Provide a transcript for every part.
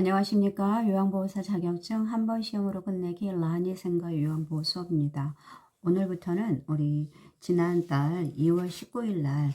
안녕하십니까. 요양보호사 자격증 한 번 시험으로 끝내기 라니생과 요양보호 수업입니다. 오늘부터는 우리 지난달 2월 19일 날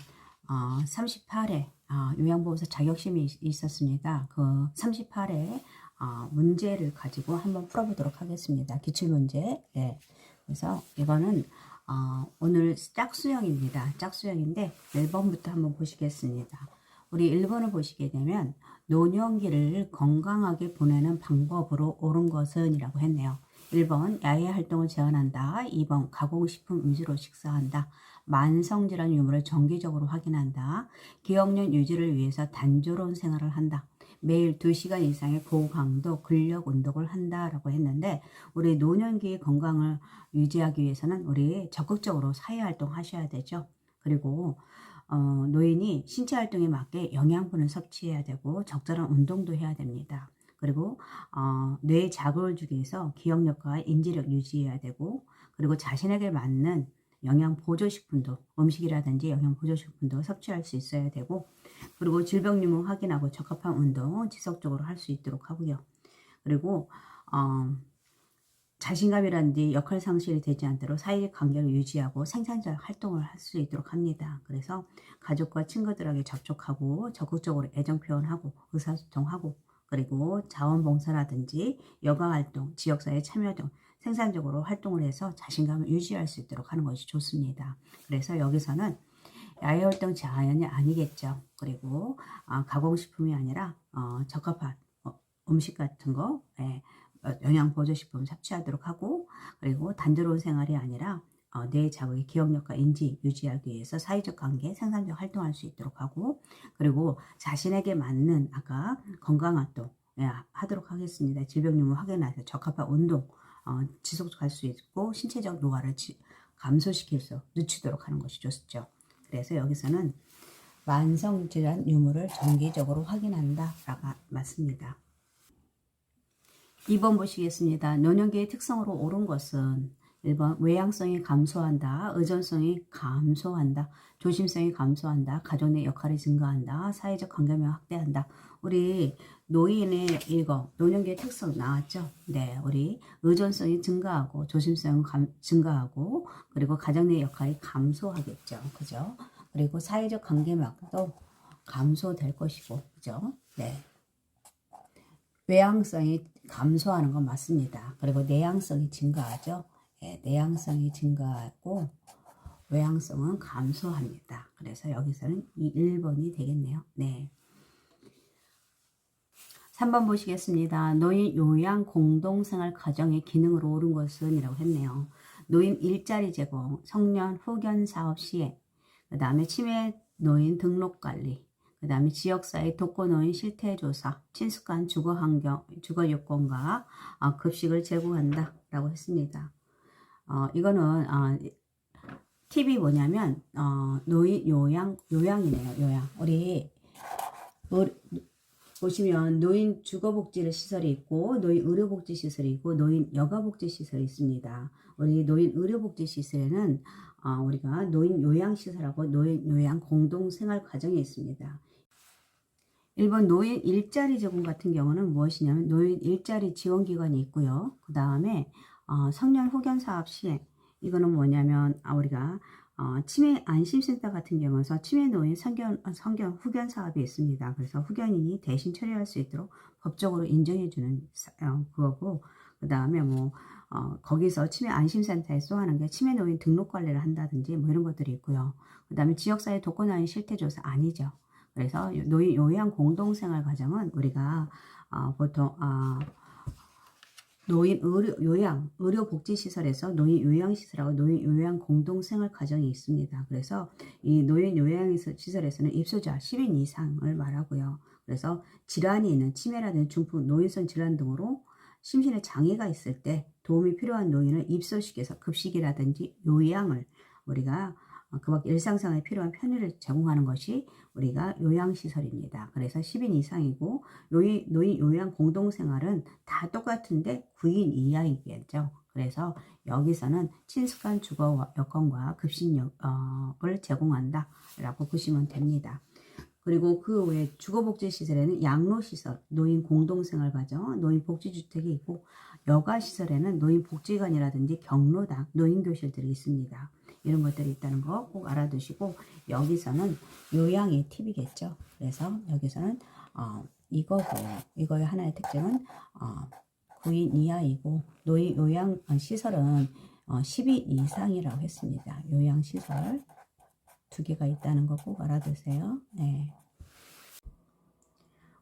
어, 38회 어, 요양보호사 자격심이 있- 있었습니다. 그 38회 어, 문제를 가지고 한번 풀어보도록 하겠습니다. 기출문제. 네. 그래서 이거는 어, 오늘 짝수형입니다. 짝수형인데 1번부터 한번 보시겠습니다. 우리 1번을 보시게 되면 노년기를 건강하게 보내는 방법으로 옳은 것은 이라고 했네요. 1번 야외 활동을 제한한다. 2번 가공식품 음식으로 식사한다. 만성질환 유무를 정기적으로 확인한다. 기억력 유지를 위해서 단조로운 생활을 한다. 매일 2시간 이상의 고강도 근력 운동을 한다라고 했는데 우리 노년기의 건강을 유지하기 위해서는 우리 적극적으로 사회활동 하셔야 되죠. 그리고 어, 노인이 신체 활동에 맞게 영양분을 섭취해야 되고 적절한 운동도 해야 됩니다. 그리고 어, 뇌에 자극을 주기 위해서 기억력과 인지력 유지해야 되고 그리고 자신에게 맞는 영양 보조식품도 음식이라든지 영양 보조식품도 섭취할 수 있어야 되고 그리고 질병 유무 확인하고 적합한 운동 지속적으로 할 수 있도록 하고요. 그리고 어, 자신감이라든지 역할 상실이 되지 않도록 사회적 관계를 유지하고 생산적 활동을 할 수 있도록 합니다. 그래서 가족과 친구들에게 접촉하고 적극적으로 애정 표현하고 의사소통하고 그리고 자원봉사라든지 여가 활동, 지역사회 참여 등 생산적으로 활동을 해서 자신감을 유지할 수 있도록 하는 것이 좋습니다. 그래서 여기서는 야외 활동 자연이 아니겠죠. 그리고 아, 가공식품이 아니라 어, 적합한 어, 음식 같은 거 예, 어, 영양 보조 식품 섭취하도록 하고 그리고 단조로운 생활이 아니라 어, 뇌 자극의 기억력과 인지 유지하기 위해서 사회적 관계, 생산적 활동할 수 있도록 하고 그리고 자신에게 맞는 아까 건강 활동 예, 하도록 하겠습니다. 질병 유무 확인해서 적합한 운동 어, 지속할 수 있고 신체적 노화를 지- 감소시킬 수 늦추도록 하는 것이 좋죠. 그래서 여기서는 만성 질환 유무를 정기적으로 확인한다라고 맞습니다. 2번 보시겠습니다. 노년기의 특성으로 옳은 것은 1번 외향성이 감소한다. 의존성이 감소한다. 조심성이 감소한다. 가족 내 역할이 증가한다. 사회적 관계면 확대한다. 우리 노인의 이거 노년기의 특성 나왔죠? 네, 우리 의존성이 증가하고 조심성은 감, 증가하고 그리고 가정 내 역할이 감소하겠죠. 그죠? 그리고 사회적 관계막도 감소될 것이고, 그죠? 네. 외향성이 감소하는 건 맞습니다. 그리고 내향성이 증가하죠. 예, 내향성이 증가하고 외향성은 감소합니다. 그래서 여기서는 이 1번이 되겠네요. 네. 3번 보시겠습니다. 노인 요양 공동생활 가정의 기능으로 옳은 것은 이라고 했네요. 노인 일자리 제공, 청년 후견 사업 시행, 그 다음에 치매 노인 등록 관리, 그 다음에 지역사회 독거노인 실태조사, 친숙한 주거 환경, 주거 요건과 어, 급식을 제공한다 라고 했습니다. 어, 이거는 어, 팁이 뭐냐면 어, 노인 요양 요양이네요 요양 우리 의- 보시면 노인 주거복지 시설이 있고 노인 의료복지 시설이 있고 노인 여가복지 시설이 있습니다. 우리 노인 의료복지 시설에는 어, 우리가 노인 요양시설하고 노인 요양 공동생활 과정이 있습니다. 일본 노인 일자리 제공 같은 경우는 무엇이냐면 노인 일자리 지원 기관이 있고요. 그 다음에 어, 성년 후견 사업 시행 이거는 뭐냐면 아, 우리가 어, 치매 안심센터 같은 경우에서 치매 노인 성견, 어, 성견 후견 사업이 있습니다. 그래서 후견인이 대신 처리할 수 있도록 법적으로 인정해주는 사- 어, 그거고 그 다음에 뭐 어, 거기서 치매 안심센터에 쏘하는 게 치매 노인 등록 관리를 한다든지 뭐 이런 것들이 있고요. 그 다음에 지역사회 독거노인 실태조사 아니죠. 그래서 요- 노인 요양 공동생활 과정은 우리가 어, 보통 어, 노인 의료 요양 의료 복지 시설에서 노인 요양 시설하고 노인 요양 공동 생활 과정이 있습니다. 그래서 이 노인 요양 시설에서는 입소자 10인 이상을 말하고요. 그래서 질환이 있는 치매라든지 중풍, 노인성 질환 등으로 심신에 장애가 있을 때 도움이 필요한 노인을 입소시켜서 급식이라든지 요양을 우리가 어, 그밖에 일상생활에 필요한 편의를 제공하는 것이 우리가 요양시설입니다. 그래서 10인 이상이고 노인, 노인 요양 공동생활은 다 똑같은데 9인 이하이겠죠. 그래서 여기서는 친숙한 주거 여건과 급식력을 제공한다 라고 보시면 됩니다. 그리고 그 외에 주거복지시설에는 양로시설, 노인 공동생활과정, 노인복지주택이 있고 여가시설에는 노인복지관이라든지 경로당, 노인교실 들이 있습니다. 이런 것들이 있다는 거 꼭 알아두시고 여기서는 요양의 팁이겠죠. 그래서 여기서는 어, 이거고 이거의 하나의 특징은 어, 9인 이하이고 노인 요양 어, 시설은 어, 10인 이상이라고 했습니다. 요양 시설 두 개가 있다는 거 꼭 알아두세요. 네.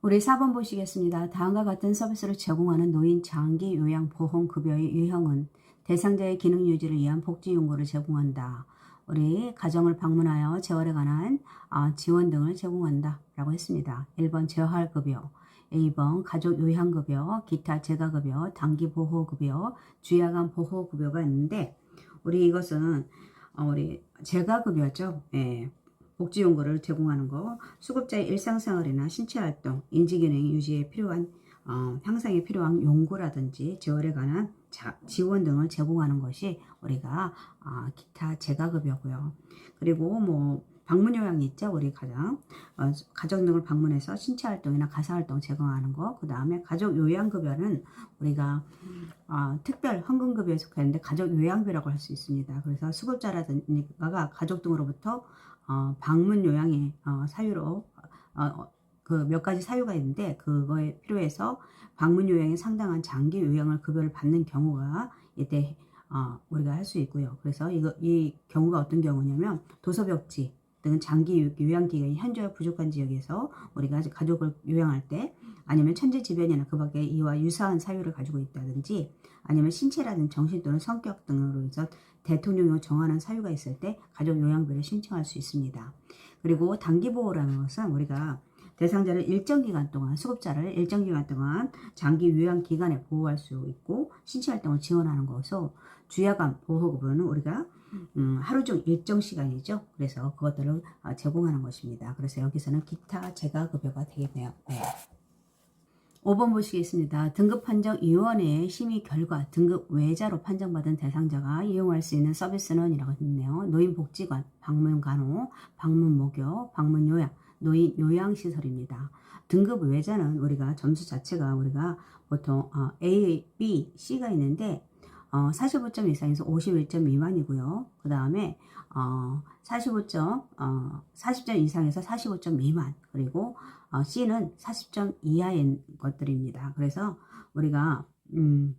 우리 4번 보시겠습니다. 다음과 같은 서비스를 제공하는 노인 장기 요양 보험 급여의 유형은 대상자의 기능 유지를 위한 복지 용구를 제공한다. 우리 가정을 방문하여 재활에 관한 아, 지원 등을 제공한다. 라고 했습니다. 1번 재활급여, A번 가족 요양급여, 기타 재가급여, 단기보호급여, 주야간 보호급여가 있는데 우리 이것은 어, 우리 재가급여죠. 예. 복지용구를 제공하는 거, 수급자의 일상생활이나 신체활동, 인지기능 유지에 필요한 어, 향상에 필요한 용구라든지 재활에 관한 자, 지원 등을 제공하는 것이 우리가 아, 기타 재가급여고요. 그리고 뭐 방문 요양이 있죠. 우리 가정 어, 가족 등을 방문해서 신체 활동이나 가사 활동 제공하는 거. 그 다음에 가족 요양 급여는 우리가 어, 특별 헌금 급여에 속하는데 가족 요양비라고 할 수 있습니다. 그래서 수급자라든가 가족 등으로부터 어, 방문 요양의 어, 사유로 어, 그 몇 가지 사유가 있는데 그거에 필요해서 방문 요양에 상당한 장기 요양을 급여를 받는 경우가 이때 어, 우리가 할 수 있고요. 그래서 이거 이 경우가 어떤 경우냐면 도서벽지 등 장기 요양 기간이 현저히 부족한 지역에서 우리가 가족을 요양할 때 아니면 천재지변이나 그 밖에 이와 유사한 사유를 가지고 있다든지 아니면 신체라든 정신 또는 성격 등으로 해서 대통령이 정하는 사유가 있을 때 가족 요양비를 신청할 수 있습니다. 그리고 단기 보호라는 것은 우리가 대상자를 일정 기간 동안 수급자를 일정 기간 동안 장기 요양 기간에 보호할 수 있고 신체 활동을 지원하는 것으로 주야간 보호급여는 우리가 음, 하루 중 일정 시간이죠. 그래서 그것들을 어, 제공하는 것입니다. 그래서 여기서는 기타 재가 급여가 되겠네요. 네. 5번 보시겠습니다. 등급 판정 위원회의 심의 결과 등급 외자로 판정받은 대상자가 이용할 수 있는 서비스는 이라고 했네요. 노인복지관, 방문간호, 방문목욕, 방문요양, 노인 요양시설입니다. 등급 외자는 우리가 점수 자체가 우리가 보통 어, A, B, C가 있는데 어, 45점 이상에서 51점 미만이고요. 그 다음에 어, 45점, 어, 40점 이상에서 45점 미만, 그리고 어, C는 40점 이하인 것들입니다. 그래서 우리가 음,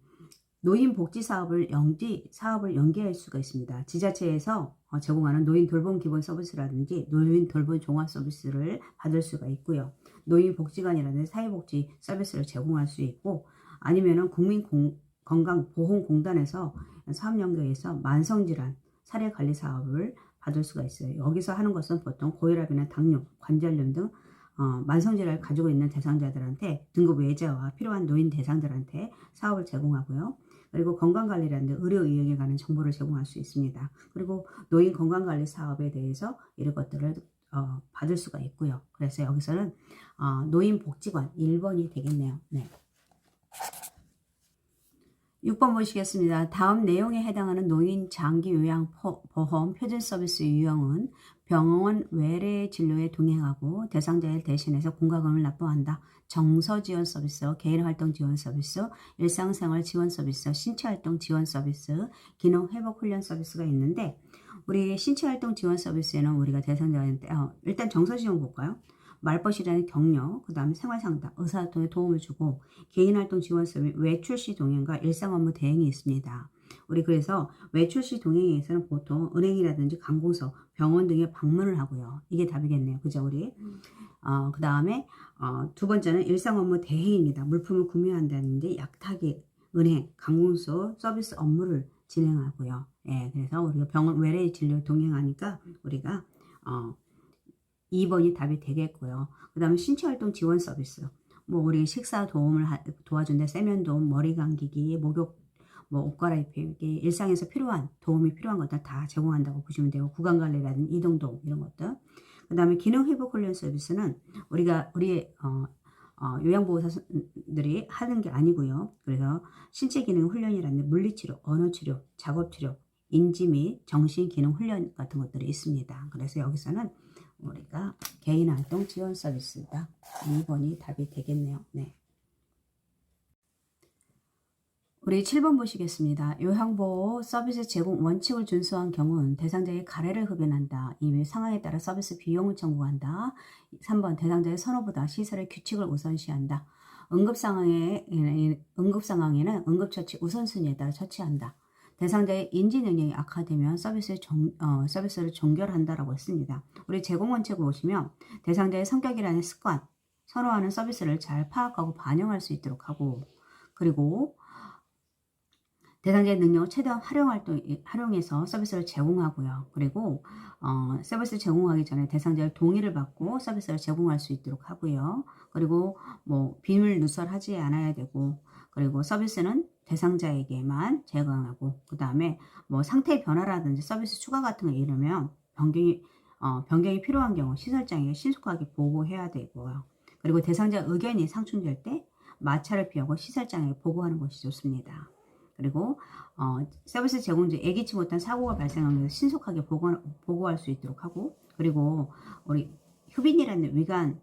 노인 복지 사업을 연기 사업을 연계할 수가 있습니다. 지자체에서 어, 제공하는 노인 돌봄 기본 서비스라든지 노인 돌봄 종합 서비스를 받을 수가 있고요. 노인 복지관이라든지 사회복지 서비스를 제공할 수 있고 아니면은 국민 공, 건강보험공단에서 사업 연계해서 만성질환 사례 관리 사업을 받을 수가 있어요. 여기서 하는 것은 보통 고혈압이나 당뇨, 관절염 등 어, 만성질환을 가지고 있는 대상자들한테 등급 외자와 필요한 노인 대상들한테 사업을 제공하고요. 그리고 건강관리라는 의료 이용에 관한 정보를 제공할 수 있습니다. 그리고 노인 건강관리 사업에 대해서 이런 것들을 어, 받을 수가 있고요. 그래서 여기서는 어, 노인복지관 1번이 되겠네요. 네. 6번 보시겠습니다. 다음 내용에 해당하는 노인 장기 요양 보험 표준 서비스 유형은 병원 외래 진료에 동행하고 대상자를 대신해서 공과금을 납부한다. 정서 지원 서비스, 개인 활동 지원 서비스, 일상생활 지원 서비스, 신체 활동 지원 서비스, 기능 회복 훈련 서비스가 있는데 우리 신체 활동 지원 서비스에는 우리가 대상자한테 어, 일단 정서 지원 볼까요? 말벗이라는 격려, 그 다음에 생활상담, 의사소통에 도움을 주고 개인활동 지원 서비스, 외출 시 동행과 일상 업무 대행이 있습니다. 우리 그래서 외출 시 동행에서는 보통 은행이라든지 관공서, 병원 등에 방문을 하고요. 이게 답이겠네요. 그죠, 우리? 어, 그 다음에 어, 두 번째는 일상 업무 대행입니다. 물품을 구매한다는데 약타기, 은행, 관공서 서비스 업무를 진행하고요. 예, 그래서 우리가 병원 외래 진료 동행하니까 우리가 어, 2번이 답이 되겠고요. 그 다음에 신체활동 지원 서비스. 뭐 우리 식사 도움을 하, 도와준다 세면 도움, 머리 감기기, 목욕, 뭐 옷 갈아입히기, 일상에서 필요한 도움이 필요한 것들 다 제공한다고 보시면 되고 구강 관리라든지 이동 도움 이런 것들. 그 다음에 기능 회복 훈련 서비스는 우리가 우리 어, 어, 요양보호사들이 하는 게 아니고요. 그래서 신체 기능 훈련이라는 물리치료, 언어치료, 작업치료, 인지 및 정신 기능 훈련 같은 것들이 있습니다. 그래서 여기서는 우리가 개인 활동 지원 서비스다. 2번이 답이 되겠네요. 네. 우리 7번 보시겠습니다. 요양보호 서비스 제공 원칙을 준수한 경우는 대상자의 가래를 흡연한다. 이미 상황에 따라 서비스 비용을 청구한다. 3번 대상자의 선호보다 시설의 규칙을 우선시한다. 응급 상황에 응급 상황에는 응급 처치 우선순위에 따라 처치한다. 대상자의 인지 능력이 악화되면 서비스를, 종, 어, 서비스를 종결한다라고 했습니다. 우리 제공 원칙을 보시면 대상자의 성격이라는 습관, 선호하는 서비스를 잘 파악하고 반영할 수 있도록 하고 그리고 대상자의 능력을 최대한 활용할 또 활용해서 서비스를 제공하고요. 그리고 어, 서비스 제공하기 전에 대상자의 동의를 받고 서비스를 제공할 수 있도록 하고요. 그리고 뭐 비밀 누설하지 않아야 되고 그리고 서비스는 대상자에게만 제공하고 그 다음에 뭐 상태 변화라든지 서비스 추가 같은 거 이르면 변경이 어, 변경이 필요한 경우 시설장에게 신속하게 보고해야 되고요. 그리고 대상자 의견이 상충될 때 마찰을 피하고 시설장에게 보고하는 것이 좋습니다. 그리고 어, 서비스 제공자 예기치 못한 사고가 발생하면 신속하게 보고, 보고할 수 있도록 하고 그리고 우리 휴빈이라는 위간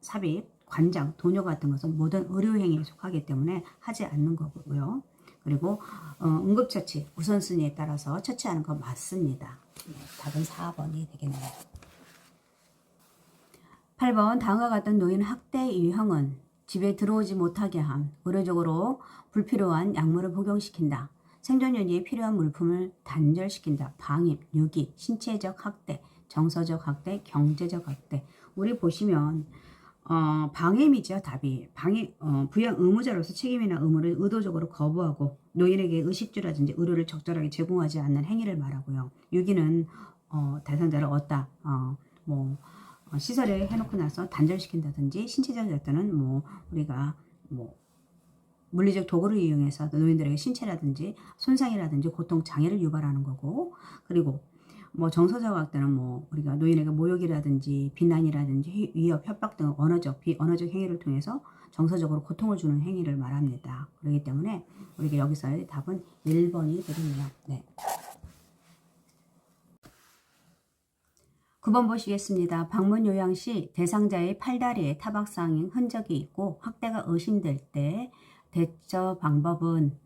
삽입, 관장, 도녀 같은 것은 모든 의료행위에 속하기 때문에 하지 않는 거고요. 그리고 어, 응급처치 우선순위에 따라서 처치하는 거 맞습니다. 네, 답은 4번이 되겠네요. 8번 다음과 같은 노인 학대 유형은 집에 들어오지 못하게 함, 의료적으로 불필요한 약물을 복용시킨다. 생존 유지에 필요한 물품을 단절시킨다. 방임, 유기, 신체적 학대, 정서적 학대, 경제적 학대. 우리 보시면 어, 방임이죠 답이 방임 어, 부양 의무자로서 책임이나 의무를 의도적으로 거부하고 노인에게 의식주라든지 의료를 적절하게 제공하지 않는 행위를 말하고요. 유기는 어, 대상자를 얻다 어, 뭐 어, 시설에 해놓고 나서 단절시킨다든지 신체적 어떤은 뭐 우리가 뭐 물리적 도구를 이용해서 노인들에게 신체라든지 손상이라든지 고통 장애를 유발하는 거고 그리고 뭐 정서적 학대는 뭐 우리가 노인에게 모욕이라든지 비난이라든지 위협, 협박 등 언어적, 비언어적 행위를 통해서 정서적으로 고통을 주는 행위를 말합니다. 그렇기 때문에 우리가 여기서의 답은 1번이 되겠네요. 네. 9번 보시겠습니다. 방문 요양 시 대상자의 팔다리에 타박상인 흔적이 있고 학대가 의심될 때 대처 방법은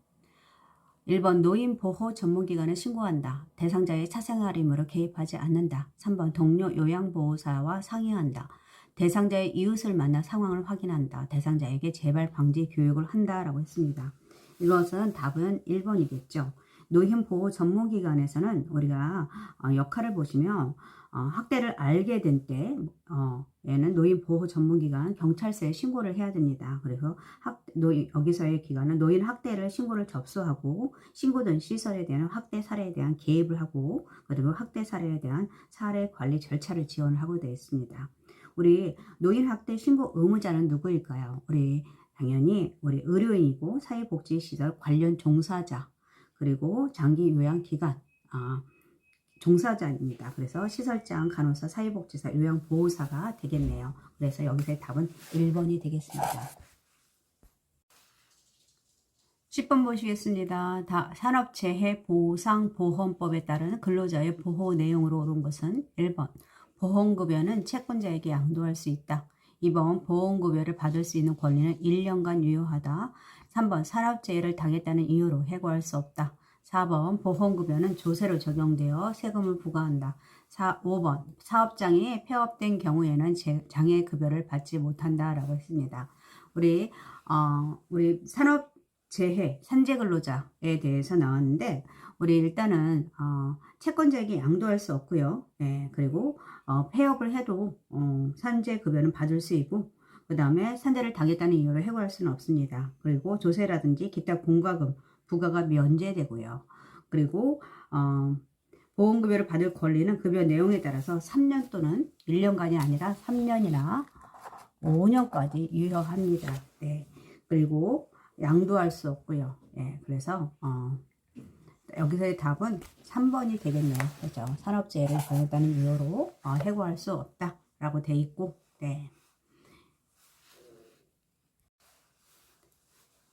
1번 노인 보호 전문기관에 신고한다. 대상자의 사생활 임무를 개입하지 않는다. 3번 동료 요양보호사와 상의한다. 대상자의 이웃을 만나 상황을 확인한다. 대상자에게 재발 방지 교육을 한다라고 했습니다. 이것은 답은 1번이겠죠. 노인 보호 전문기관에서는 우리가 어, 역할을 보시면 어, 학대를 알게 된 때, 어, 얘는 노인 보호 전문기관 경찰서에 신고를 해야 됩니다. 그래서 학, 노인, 여기서의 기관은 노인 학대를 신고를 접수하고 신고된 시설에 대한 학대 사례에 대한 개입을 하고 그리고 학대 사례에 대한 사례 관리 절차를 지원하고 되어 있습니다. 우리 노인 학대 신고 의무자는 누구일까요? 우리 당연히 우리 의료인이고 사회복지시설 관련 종사자 그리고 장기 요양 기관 아, 종사자입니다. 그래서 시설장, 간호사, 사회복지사, 요양보호사가 되겠네요. 그래서 여기서의 답은 1번이 되겠습니다. 10번 보시겠습니다. 다 산업재해 보상보험법에 따른 근로자의 보호 내용으로 옳은 것은 1번 보험급여는 채권자에게 양도할 수 있다. 2번 보험급여를 받을 수 있는 권리는 1년간 유효하다. 3번 산업재해를 당했다는 이유로 해고할 수 없다. 4번 보험급여는 조세로 적용되어 세금을 부과한다. 4, 5번 사업장이 폐업된 경우에는 장애 급여를 받지 못한다라고 했습니다. 우리 어, 우리 산업 재해 산재 근로자에 대해서 나왔는데 우리 일단은 어, 채권자에게 양도할 수 없고요. 네, 그리고 어, 폐업을 해도 어, 산재 급여는 받을 수 있고 그 다음에 산재를 당했다는 이유로 해고할 수는 없습니다. 그리고 조세라든지 기타 공과금 부가가 면제되고요. 그리고 어, 보험급여를 받을 권리는 급여 내용에 따라서 3년 또는 1년간이 아니라 3년이나 5년까지 유효합니다. 네. 그리고 양도할 수 없고요. 네. 그래서 어, 여기서의 답은 3번이 되겠네요. 그죠? 산업재해를 당했다는 이유로 어, 해고할 수 없다라고 돼 있고, 네.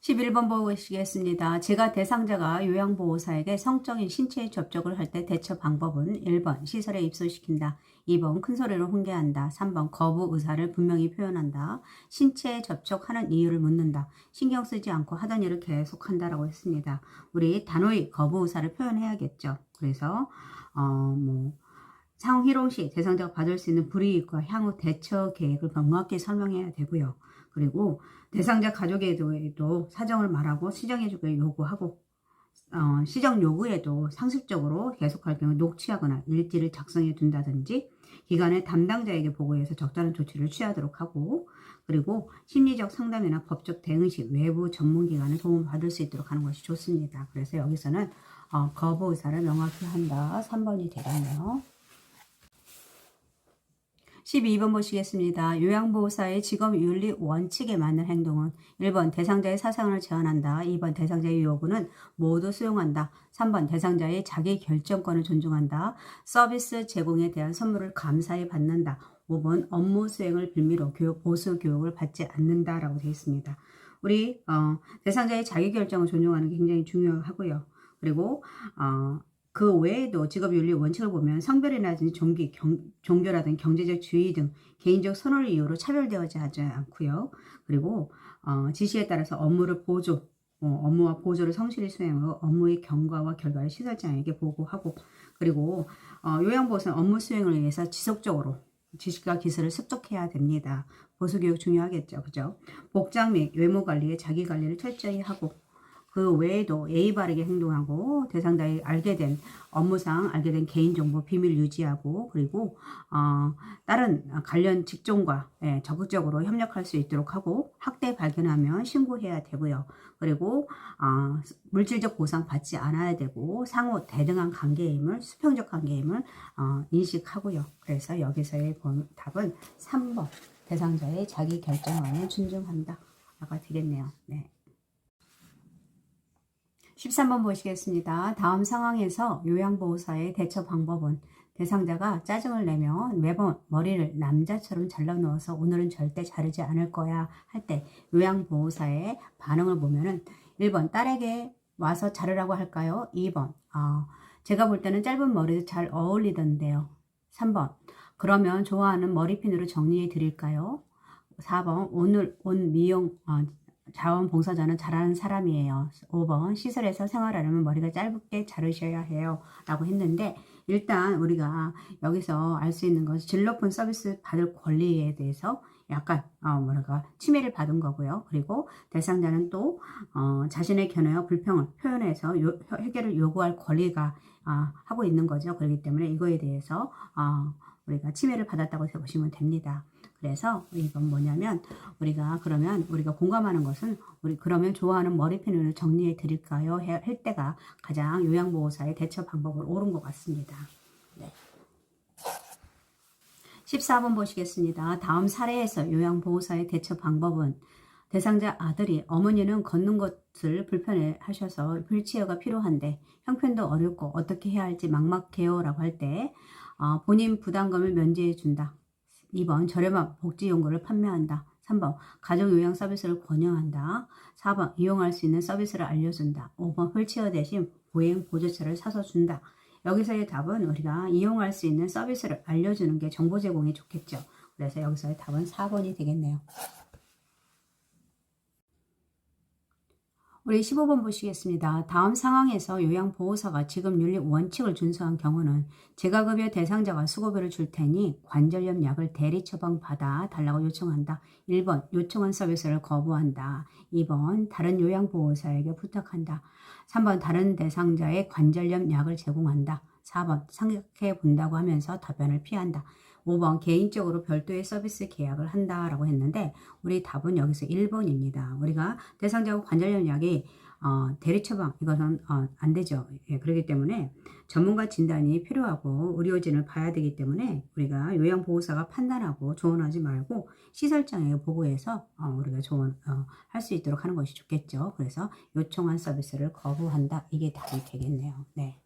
11번 보시겠습니다. 제가 대상자가 요양보호사에게 성적인 신체 접촉을 할 때 대처 방법은 1번 시설에 입소시킨다. 2번 큰 소리로 훈계한다. 3번 거부 의사를 분명히 표현한다. 신체 접촉하는 이유를 묻는다. 신경 쓰지 않고 하던 일을 계속한다라고 했습니다. 우리 단호히 거부 의사를 표현해야겠죠. 그래서 어뭐 상희롱 시 대상자가 받을 수 있는 불이익과 향후 대처 계획을 명확히 설명해야 되고요. 그리고 대상자 가족에도 사정을 말하고 시정해주길 요구하고 어, 시정 요구에도 상습적으로 계속할 경우 녹취하거나 일지를 작성해 둔다든지 기관의 담당자에게 보고해서 적절한 조치를 취하도록 하고 그리고 심리적 상담이나 법적 대응 시 외부 전문기관의 도움을 받을 수 있도록 하는 것이 좋습니다. 그래서 여기서는 어, 거부 의사를 명확히 한다. 3번이 되겠네요. 12번 보시겠습니다. 요양보호사의 직업윤리 원칙에 맞는 행동은 1번 대상자의 사상을 제한한다. 2번 대상자의 요구는 모두 수용한다. 3번 대상자의 자기 결정권을 존중한다. 서비스 제공에 대한 선물을 감사히 받는다. 5번 업무 수행을 빌미로 교육, 보수 교육을 받지 않는다라고 되어 있습니다. 우리 어, 대상자의 자기 결정을 존중하는 게 굉장히 중요하고요. 그리고 어, 그 외에도 직업윤리 원칙을 보면 성별이라든지 종기, 경, 종교라든지 경제적 주의 등 개인적 선호를 이유로 차별되어지 하지 않고요. 그리고 어, 지시에 따라서 업무를 보조, 어, 업무와 보조를 성실히 수행하고 업무의 경과와 결과를 시설장에게 보고하고 그리고 어, 요양보호사는 업무 수행을 위해서 지속적으로 지식과 기술을 습득해야 됩니다. 보수교육 중요하겠죠. 그죠? 복장 및 외모 관리에 자기 관리를 철저히 하고 그 외에도 예의 바르게 행동하고 대상자의 알게 된 업무상 알게 된 개인정보 비밀 유지하고 그리고 어, 다른 관련 직종과 예, 적극적으로 협력할 수 있도록 하고 학대 발견하면 신고해야 되고요. 그리고 어, 물질적 보상 받지 않아야 되고 상호 대등한 관계임을 수평적 관계임을 어, 인식하고요. 그래서 여기서의 답은 3번 대상자의 자기 결정권을 존중한다. 가 되겠네요. 네. 13번 보시겠습니다. 다음 상황에서 요양보호사의 대처 방법은 대상자가 짜증을 내면 매번 머리를 남자처럼 잘라 누워서 오늘은 절대 자르지 않을 거야 할 때 요양보호사의 반응을 보면은 1번 딸에게 와서 자르라고 할까요? 2번 어, 제가 볼 때는 짧은 머리도 잘 어울리던데요. 3번 그러면 좋아하는 머리핀으로 정리해 드릴까요? 4번 오늘 온 미용 어, 자원봉사자는 잘하는 사람이에요. 5번 시설에서 생활하려면 머리가 짧게 자르셔야 해요. 라고 했는데 일단 우리가 여기서 알 수 있는 것은 질 높은 서비스 받을 권리에 대해서 약간 어 뭐랄까 침해를 받은 거고요. 그리고 대상자는 또 어, 자신의 견해와 불평을 표현해서 요, 해결을 요구할 권리가 어, 하고 있는 거죠. 그렇기 때문에 이거에 대해서 어, 우리가 침해를 받았다고 보시면 됩니다. 그래서 이건 뭐냐면 우리가 그러면 우리가 공감하는 것은 우리 그러면 좋아하는 머리핀을 정리해 드릴까요? 할 때가 가장 요양보호사의 대처 방법을 옳은 것 같습니다. 네. 14번 보시겠습니다. 다음 사례에서 요양보호사의 대처 방법은 대상자 아들이 어머니는 걷는 것을 불편해 하셔서 휠체어가 필요한데 형편도 어렵고 어떻게 해야 할지 막막해요 라고 할때 어, 본인 부담감을 면제해 준다. 2번 저렴한 복지용구를 판매한다. 3번 가족 요양 서비스를 권유한다. 4번 이용할 수 있는 서비스를 알려준다. 5번 휠체어 대신 보행 보조차를 사서 준다. 여기서의 답은 우리가 이용할 수 있는 서비스를 알려주는 게 정보 제공이 좋겠죠. 그래서 여기서의 답은 4번이 되겠네요. 우리 15번 보시겠습니다. 다음 상황에서 요양보호사가 지금 윤리 원칙을 준수한 경우는 재가급여 대상자가 수고비를 줄 테니 관절염 약을 대리 처방 받아 달라고 요청한다. 1번 요청한 서비스를 거부한다. 2번 다른 요양보호사에게 부탁한다. 3번 다른 대상자의 관절염 약을 제공한다. 4번 생각해 본다고 하면서 답변을 피한다. 5번 개인적으로 별도의 서비스 계약을 한다라고 했는데 우리 답은 여기서 1번입니다. 우리가 대상자고 관절염 약이 어, 대리 처방 이것은 어, 안 되죠. 예, 그렇기 때문에 전문가 진단이 필요하고 의료진을 봐야 되기 때문에 우리가 요양보호사가 판단하고 조언하지 말고 시설장에 보고해서 어, 우리가 조언 어, 할수 있도록 하는 것이 좋겠죠. 그래서 요청한 서비스를 거부한다. 이게 답이 되겠네요. 네.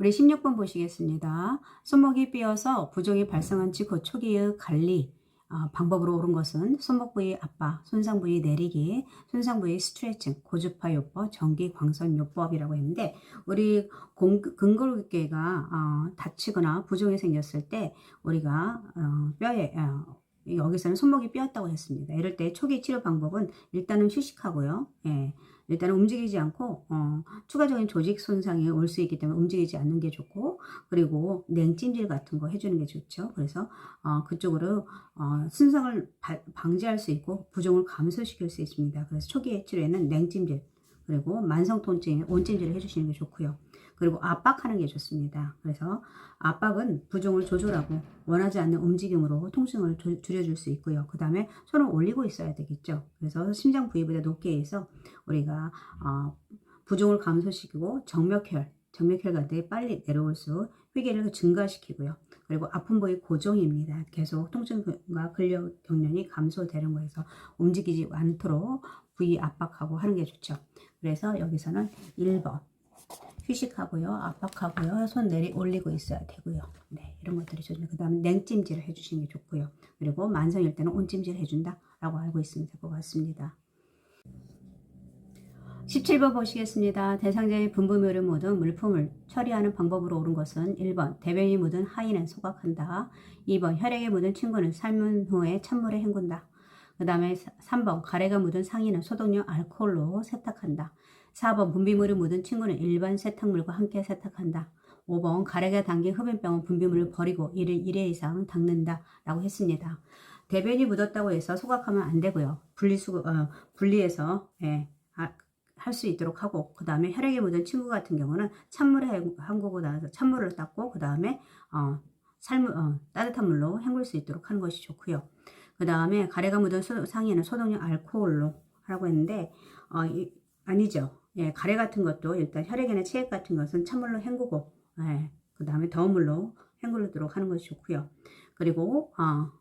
우리 16번 보시겠습니다. 손목이 삐어서 부종이 발생한 직후 초기의 관리, 어, 방법으로 옳은 것은 손목 부위 압박, 손상 부위 내리기, 손상 부위 스트레칭, 고주파 요법, 전기 광선 요법이라고 했는데 우리 공, 근골격계가 어, 다치거나 부종이 생겼을 때 우리가 어, 뼈에 어, 여기서는 손목이 삐었다고 했습니다. 이럴 때 초기 치료 방법은 일단은 휴식하고요. 예, 일단은 움직이지 않고 어, 추가적인 조직 손상이 올 수 있기 때문에 움직이지 않는 게 좋고 그리고 냉찜질 같은 거 해주는 게 좋죠. 그래서 어, 그쪽으로 어, 손상을 바- 방지할 수 있고 부종을 감소시킬 수 있습니다. 그래서 초기 치료에는 냉찜질 그리고 만성 통증에 온찜질을 해주시는 게 좋고요. 그리고 압박하는 게 좋습니다. 그래서 압박은 부종을 조절하고 원하지 않는 움직임으로 통증을 조- 줄여줄 수 있고요. 그 다음에 손을 올리고 있어야 되겠죠. 그래서 심장 부위보다 높게 해서 우리가 어, 부종을 감소시키고 정맥혈, 정맥혈 같은 게 빨리 내려올 수 회계를 증가시키고요. 그리고 아픈 부위 고정입니다. 계속 통증과 근력 경련이 감소되는 거에서 움직이지 않도록 부위 압박하고 하는 게 좋죠. 그래서 여기서는 1번 휴식하고요, 압박하고요, 손 내리 올리고 있어야 되고요. 네, 이런 것들이 좋습니다. 그 다음에 냉찜질을 해주시는 게 좋고요. 그리고 만성일 때는 온찜질 해준다 라고 알고 있으면 될 것 같습니다. 17번 보시겠습니다. 대상자의 분부묘를 묻은 물품을 처리하는 방법으로 옳은 것은 1번 대변이 묻은 하인은 소각한다. 2번 혈액에 묻은 친구는 삶은 후에 찬물에 헹군다. 그 다음에 3번 가래가 묻은 상의는 소독용 알코올로 세탁한다. 4번 분비물이 묻은 친구는 일반 세탁물과 함께 세탁한다. 5번 가래가 담긴 흡연병은 분비물을 버리고 이를 1회 이상 닦는다 라고 했습니다. 대변이 묻었다고 해서 소각하면 안 되고요. 분리수, 어, 분리해서 예, 할수 있도록 하고 그 다음에 혈액에 묻은 친구 같은 경우는 찬물에 헹구고 나서 찬물을 닦고 그 다음에 어, 삶, 어, 따뜻한 물로 헹굴 수 있도록 하는 것이 좋고요. 그 다음에 가래가 묻은 소, 상의는 소독용 알코올로 하라고 했는데 어, 이, 아니죠. 예, 가래 같은 것도 일단 혈액이나 체액 같은 것은 찬물로 헹구고 예, 그 다음에 더운 물로 헹구도록 하는 것이 좋고요. 그리고 어,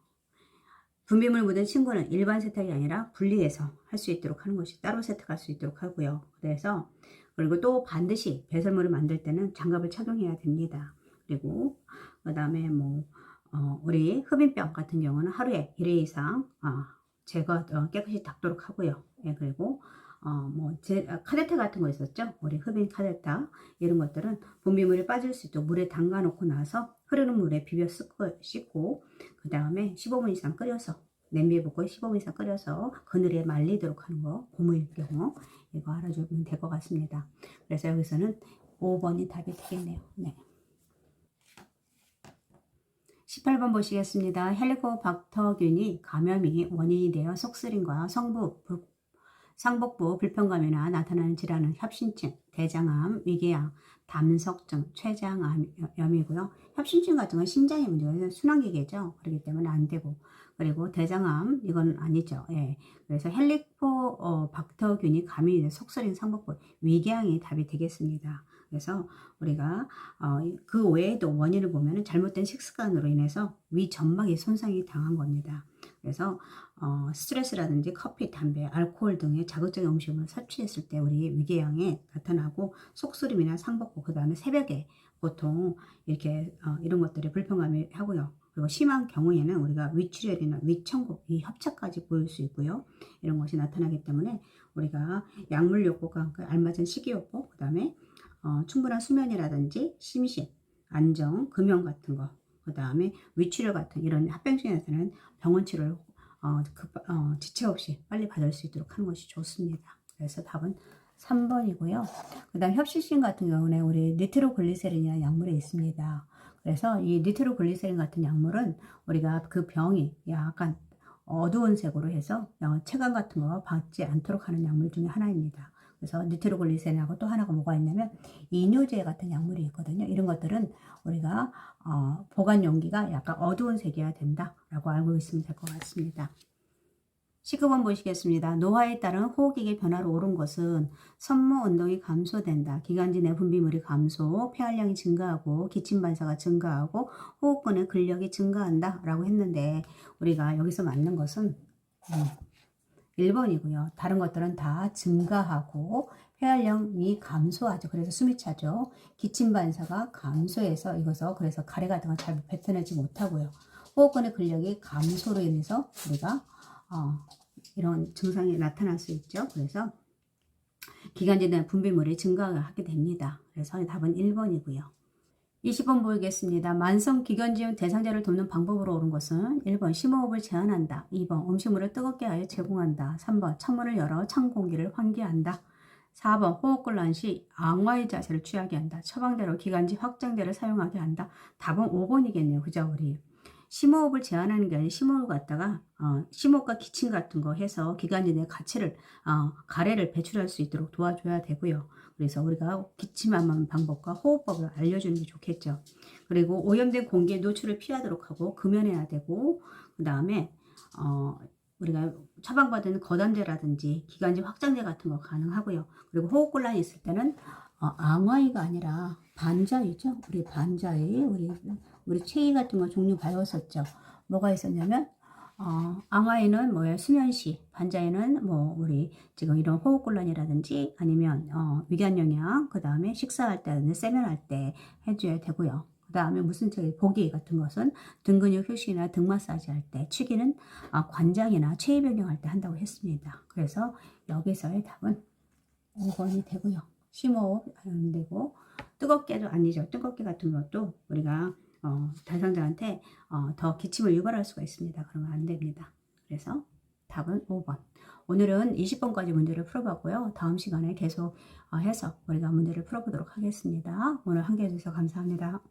분비물 묻은 친구는 일반 세탁이 아니라 분리해서 할 수 있도록 하는 것이 따로 세탁할 수 있도록 하고요. 그래서 그리고 또 반드시 배설물을 만들 때는 장갑을 착용해야 됩니다. 그리고 그 다음에 뭐 어, 우리 흡인병 같은 경우는 하루에 1회 이상 어, 제거 어, 깨끗이 닦도록 하고요. 예, 그리고 어, 뭐 제, 아, 카데타 같은 거 있었죠? 우리 흡인 카데타 이런 것들은 분비물이 빠질 수 있도록 물에 담가 놓고 나서 흐르는 물에 비벼 씻고, 그 다음에 15분 이상 끓여서 냄비에 붓고 15분 이상 끓여서 그늘에 말리도록 하는 거 고무일 경우 이거 알아주면 될 것 같습니다. 그래서 여기서는 5번이 답이 되겠네요. 네. 18번 보시겠습니다. 헬리코박터균이 감염이 원인이 되어 속쓰림과 성부, 불- 상복부 불편감이나 나타나는 질환은 협신증, 대장암, 위궤양, 담석증, 췌장암염이고요. 협신증 같은 건 심장의 문제가 순환기계죠. 그렇기 때문에 안 되고 그리고 대장암 이건 아니죠. 예. 그래서 헬리코 어, 박터균이 감염이 돼 속쓰림, 상복부, 위궤양이 답이 되겠습니다. 그래서 우리가 어, 그 외에도 원인을 보면 잘못된 식습관으로 인해서 위 점막이 손상이 당한 겁니다. 그래서 어, 스트레스라든지 커피, 담배, 알코올 등의 자극적인 음식을 섭취했을 때 우리 위궤양에 나타나고 속쓰림이나 상복부 그 다음에 새벽에 보통 이렇게 어, 이런 것들이 불편감이 하고요. 그리고 심한 경우에는 우리가 위출혈이나 위청국, 이 협착까지 보일 수 있고요. 이런 것이 나타나기 때문에 우리가 약물 요법과 함께 알맞은 식이요법, 그 다음에 어, 충분한 수면이라든지 심신, 안정, 금연 같은 거, 그 다음에 위치료 같은 이런 합병증에서는 병원 치료를 어, 급, 어, 지체 없이 빨리 받을 수 있도록 하는 것이 좋습니다. 그래서 답은 3번이고요. 그 다음 협시신 같은 경우는 우리 니트로글리세린이라는 약물이 있습니다. 그래서 이 니트로글리세린 같은 약물은 우리가 그 병이 약간 어두운 색으로 해서 어, 체감 같은 거 받지 않도록 하는 약물 중에 하나입니다. 그래서 니트로글리세린하고 또 하나가 뭐가 있냐면 이뇨제 같은 약물이 있거든요. 이런 것들은 우리가 어, 보관 용기가 약간 어두운 색이어야 된다라고 알고 있으면 될 것 같습니다. 19번 보시겠습니다. 노화에 따른 호흡기계 변화로 오른 것은 선모 운동이 감소된다. 기관지 내 분비물이 감소, 폐활량이 증가하고 기침 반사가 증가하고 호흡근의 근력이 증가한다 라고 했는데 우리가 여기서 맞는 것은 음, 1번이고요. 다른 것들은 다 증가하고 폐활량이 감소하죠. 그래서 숨이 차죠. 기침 반사가 감소해서 이것서 그래서 가래 같은 걸 잘 뱉어내지 못하고요. 호흡근의 근력이 감소로 인해서 우리가 어, 이런 증상이 나타날 수 있죠. 그래서 기관지 내 분비물이 증가하게 됩니다. 그래서 답은 1번이고요. 20번 보겠습니다. 만성 기관지염 대상자를 돕는 방법으로 옳은 것은 1번 심호흡을 제한한다. 2번 음식물을 뜨겁게 하여 제공한다. 3번 창문을 열어 찬 공기를 환기한다. 4번 호흡곤란 시 앙와의 자세를 취하게 한다. 처방대로 기관지 확장대를 사용하게 한다. 답은 5번이겠네요. 그죠 우리. 심호흡을 제한하는 게 아니라 심호흡을 갖다가 어, 심호흡과 기침 같은 거 해서 기관지 내 가치를 어, 가래를 배출할 수 있도록 도와줘야 되고요. 그래서 우리가 기침하는 방법과 호흡법을 알려주는 게 좋겠죠. 그리고 오염된 공기의 노출을 피하도록 하고 금연해야 되고 그 다음에 어, 우리가 처방받은 거담제라든지 기관지 확장제 같은 거 가능하고요. 그리고 호흡곤란이 있을 때는 어, 앙화이가 아니라 반자이죠. 우리 반자이 우리 우리 체이 같은 거 종류 배웠었죠. 뭐가 있었냐면 어, 앙화에는 뭐예요? 수면시, 반자에는 뭐 우리 지금 이런 호흡곤란이라든지 아니면 어, 위궤양약, 그 다음에 식사할 때는 세면할 때 해줘야 되고요. 그 다음에 무슨 저기 보기 같은 것은 등 근육 휴식이나 등 마사지 할 때, 취기는 아, 관장이나 체위 변경할 때 한다고 했습니다. 그래서 여기서의 답은 5번이 되고요. 심호흡 안 되고 뜨겁게도 아니죠. 뜨겁게 같은 것도 우리가 어, 대상자한테 어, 더 기침을 유발할 수가 있습니다. 그러면 안 됩니다. 그래서 답은 5번. 오늘은 20번까지 문제를 풀어봤고요. 다음 시간에 계속 어, 해서 우리가 문제를 풀어보도록 하겠습니다. 오늘 함께 해주셔서 감사합니다.